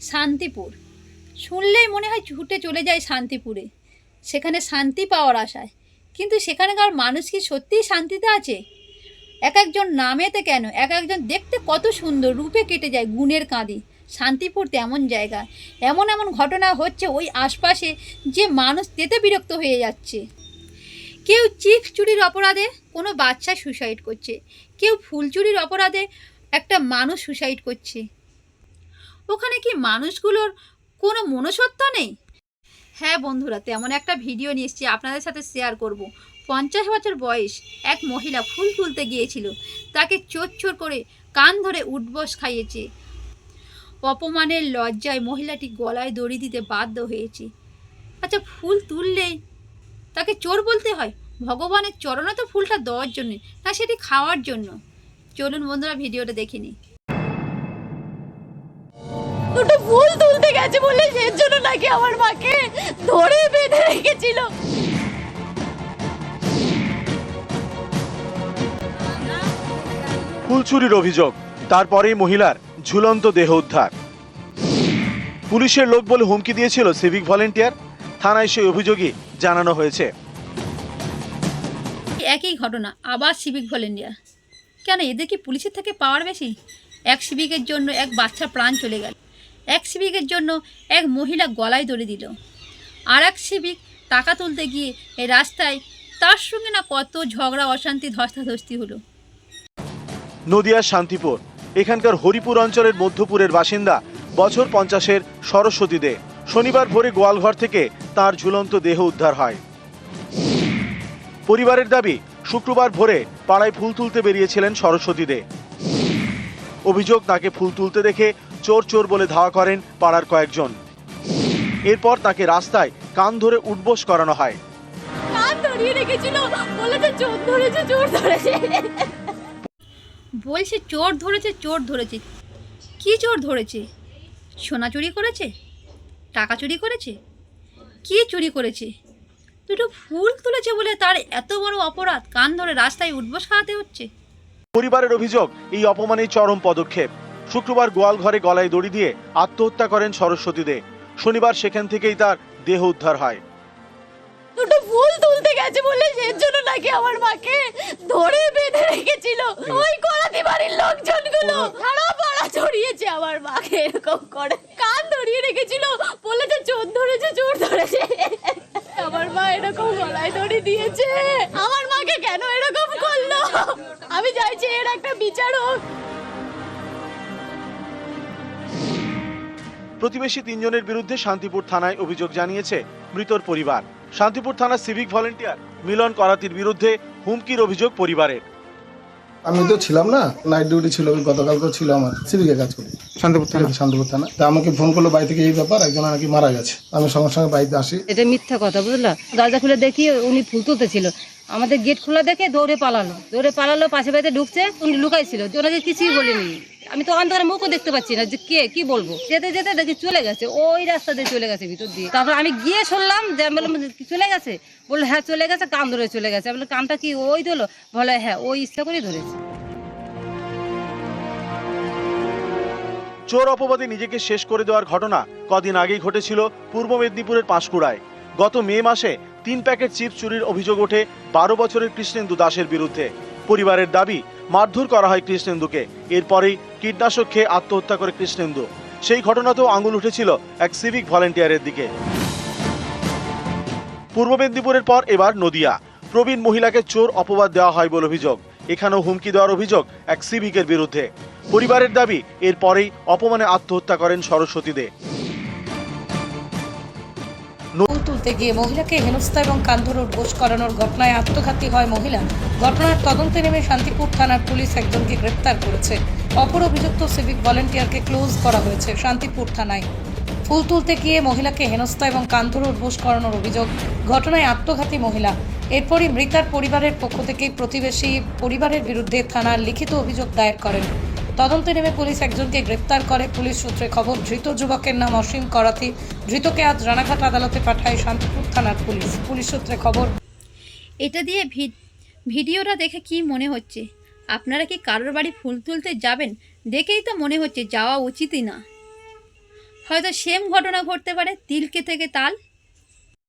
শান্তিপুর। শুনলেই মনে হয় ছুটে চলে যায় শান্তিপুরে। সেখানে শান্তি পাওয়ার আশায়। কিন্তু সেখানকার মানুষ কি সত্যিই শান্তিতে আছে? এক একজন নামেতে কেন? এক একজন দেখতে কত সুন্দর, রূপে কেটে যায় গুণের কাঁদি শান্তিপুর তেমন জায়গা। এমন এমন ঘটনা হচ্ছে ওই আশপাশে যে মানুষ তেতে বিরক্ত হয়ে যাচ্ছে। কেউ চিপ চুরির অপরাধে কোনো বাচ্চা সুসাইড করছে। কেউ ফুল চুরির অপরাধে একটা মানুষ সুসাইড করছে। ওখানে কি মানুষগুলোর কোনো মনুষ্যত্ব নেই? হ্যাঁ বন্ধুরা, তেমন একটা ভিডিও নিয়ে এসেছি, আপনাদের সাথে শেয়ার করব। পঞ্চাশ বছর বয়স এক মহিলা ফুল তুলতে গিয়েছিল। তাকে চোর চোর করে কান ধরে উঠবস খাইয়েছে। অপমানের লজ্জায় মহিলাটি গলায় দড়ি দিতে বাধ্য হয়েছে। আচ্ছা ফুল তুললেই তাকে চোর বলতে হয়? ভগবানের চরণে তো ফুলটা দেওয়ার জন্য, না সেটি খাওয়ার জন্য? চলুন বন্ধুরা, ভিডিওটা দেখে নিই। দুটো ফুল তুলতে গেছে বলে এর জন্য নাকি আমার মাকে ধরে বেঁধে রেখেছিল। ফুল চুরির অভিযোগ তারপরেই মহিলার ঝুলন্ত দেহ উদ্ধার। পুলিশের লোক বলে হুমকি দিয়েছিল সিভিক ভলেন্টিয়ার থানায় সেই অভিযোগই জানানো হয়েছে। একই ঘটনা আবার সিভিক ভলেন্টিয়ার। কেন এদের কি পুলিশের থেকে পাওয়ার বেশি? এক সিভিকের জন্য এক বাচ্চা প্রাণ চলে গেল। এক সিভিকের জন্য এক মহিলা গলায় দড়ি দিল। আর এক সিভিক টাকা তুলতে গিয়ে এই রাস্তায় তার সঙ্গে না কত ঝগড়া, অশান্তি, ধস্তাধস্তি হলো। নদিয়ার শান্তিপুর। এখানকার হরিপুর অঞ্চলের মধ্যপুরের বাসিন্দা বছর পঞ্চাশের সরস্বতী দে। শনিবার ভোরে গোয়ালঘর থেকে তার ঝুলন্ত দেহ উদ্ধার হয়। পরিবারের দাবি, শুক্রবার ভোরে পাড়ায় ফুল তুলতে বেরিয়েছিলেন সরস্বতী দে। অভিযোগ, তাকে ফুল তুলতে দেখে চোর চোর বলে ধাওয়া করেন পাড়ার কয়েকজন। এরপর তাকে রাস্তায় কান ধরে উঠবোস করানো হয়। কান ধরিয়ে রেখেছিল। বলেছে চোর ধরেছে চোর ধরেছে। বলছে চোর ধরেছে চোর ধরেছে। কি চোর ধরেছে? সোনা চুরি করেছে? টাকা চুরি করেছে? কি চুরি করেছে? দুটো ফুল তুলেছে বলে তার এত বড় অপরাধ। কান ধরে রাস্তায় উঠবস খাওয়াতে হচ্ছে। পরিবারের অভিযোগ এই অপমানের চরম পদক্ষেপ। শুক্রবার গোয়াল ঘরে গলায় দড়ি দিয়ে আত্মহত্যা করেন সরস্বতী দে। শনিবার সেখান থেকেই তার দেহ উদ্ধার হয়। দুটো ফুল তুলতে গেছে বলে এর জন্য নাকি আমার মাকে ধরে বেঁধে রেখেছিল। ওই করাতি বাড়ির লোকজনগুলো। সারা পাড়া ছড়িয়েছে আমার মাকে, এরকম করে। কান ধরিয়ে রেখেছিল। বলেছে চোর ধরেছে চোর ধরেছে। আমার মা এরকম গলায় দড়ি দিয়েছে। আমার মাকে কেন এরকম করল? আমি চাইছি এর একটা বিচার হোক প্রতিবেশী তিনজনের বিরুদ্ধে শান্তিপুর থানায় অভিযোগ জানিয়েছে মৃতর পরিবার। শান্তিপুর থানার সিভিক ভলেন্টিয়ার মিলন করাতির বিরুদ্ধে হুমকির অভিযোগ পরিবারের। আমি তো ছিলাম না নাইট ডিউটি ছিল ওই গতকালকেও ছিল আমার সিভিকে কাজ করি। শান্তিপুর থানা? শান্তিপুর থানা। তা আমাকে ফোন করল বাড়ি থেকে এই ব্যাপার একজন নাকি মারা গেছে। আমি সঙ্গে সঙ্গে বাড়িতে আসি। এটা মিথ্যা কথা বুঝলা? দরজা খুলে দেখি উনি ফুল তুলতেছিল আমাদের গেট খোলা দেখে দৌড়ে পালালো। দৌড়ে পালালো পাশে বাড়িতে ঢুকছে উনি লুকাইছিল। ওনাকে কিছুই বলিনি। আমি তো অন্ধকারে মুখও দেখতে পাচ্ছি না যে কে, কি বলব? যেতে যেতে দেখি চলে গেছে, ওই রাস্তা দিয়ে চলে গেছে ভিতর দিয়ে। তারপর আমি গিয়ে শুনলাম যে আমি বললাম চলে গেছে? বলল হ্যাঁ চলে গেছে, কান ধরে চলে গেছে। আমি কানটা কি ওই দিলো বলে হ্যাঁ ওই ইচ্ছা করেই ধরেছে। চোর অপবাদে নিজেকে শেষ করে দেওয়ার ঘটনা কদিন আগেই ঘটেছিল পূর্ব মেদিনীপুরের পাঁশকুড়ায়। গত মে মাসে তিন প্যাকেট চিপস চুরির অভিযোগ ওঠে বারো বছরের কৃষ্ণেন্দু দাসের বিরুদ্ধে। পরিবারের দাবি মারধর করা হয় কৃষ্ণেন্দুকে। এরপরেই কীটনাশক খেয়ে আত্মহত্যা করে কৃষ্ণেন্দু। সেই ঘটনাতেও আঙুল উঠেছিল এক সিভিক ভলেন্টিয়ারের দিকে। পূর্ব মেদিনীপুরের পর এবার নদিয়া। প্রবীণ মহিলাকে চোর অপবাদ দেওয়া হয় বলে অভিযোগ। এখানেও হুমকি দেওয়ার অভিযোগ এক সিভিকের বিরুদ্ধে। পরিবারের দাবি, এরপরেই অপমানে আত্মহত্যা করেন সরস্বতী দে। তুলতে গিয়ে মহিলাকে হেনস্থা এবং কান্ধর উদ্বোস করানোর ঘটনায় আত্মঘাতী হয় মহিলা। ঘটনার তদন্তে নেমে শান্তিপুর থানার পুলিশ একজনকে গ্রেপ্তার করেছে। অপর অভিযুক্ত সিভিক ভলেন্টিয়ারকে ক্লোজ করা হয়েছে শান্তিপুর থানায়। ফুল তুলতে গিয়ে মহিলাকে হেনস্থা এবং কান্ধর উদ্বোস করানোর অভিযোগ, ঘটনায় আত্মঘাতী মহিলা। এরপরই মৃতার পরিবারের পক্ষ থেকে প্রতিবেশী পরিবারের বিরুদ্ধে থানার লিখিত অভিযোগ দায়ের করেন। তদন্তে নেমে পুলিশ একজনকে গ্রেপ্তার করে। পুলিশ সূত্রে খবর, ধৃত যুবকের নাম অসীম করাতি। ধৃতকে আজ রানাঘাট আদালতে পাঠায় শান্তিপুর থানার পুলিশ। পুলিশ সূত্রে খবর এটা দিয়ে ভিডিওটা দেখে কি মনে হচ্ছে? আপনারা কি কারোর বাড়ি ফুল তুলতে যাবেন? দেখেই তো মনে হচ্ছে যাওয়া উচিতই না। হয়তো সেম ঘটনা ঘটতে পারে, তিলকে থেকে তাল।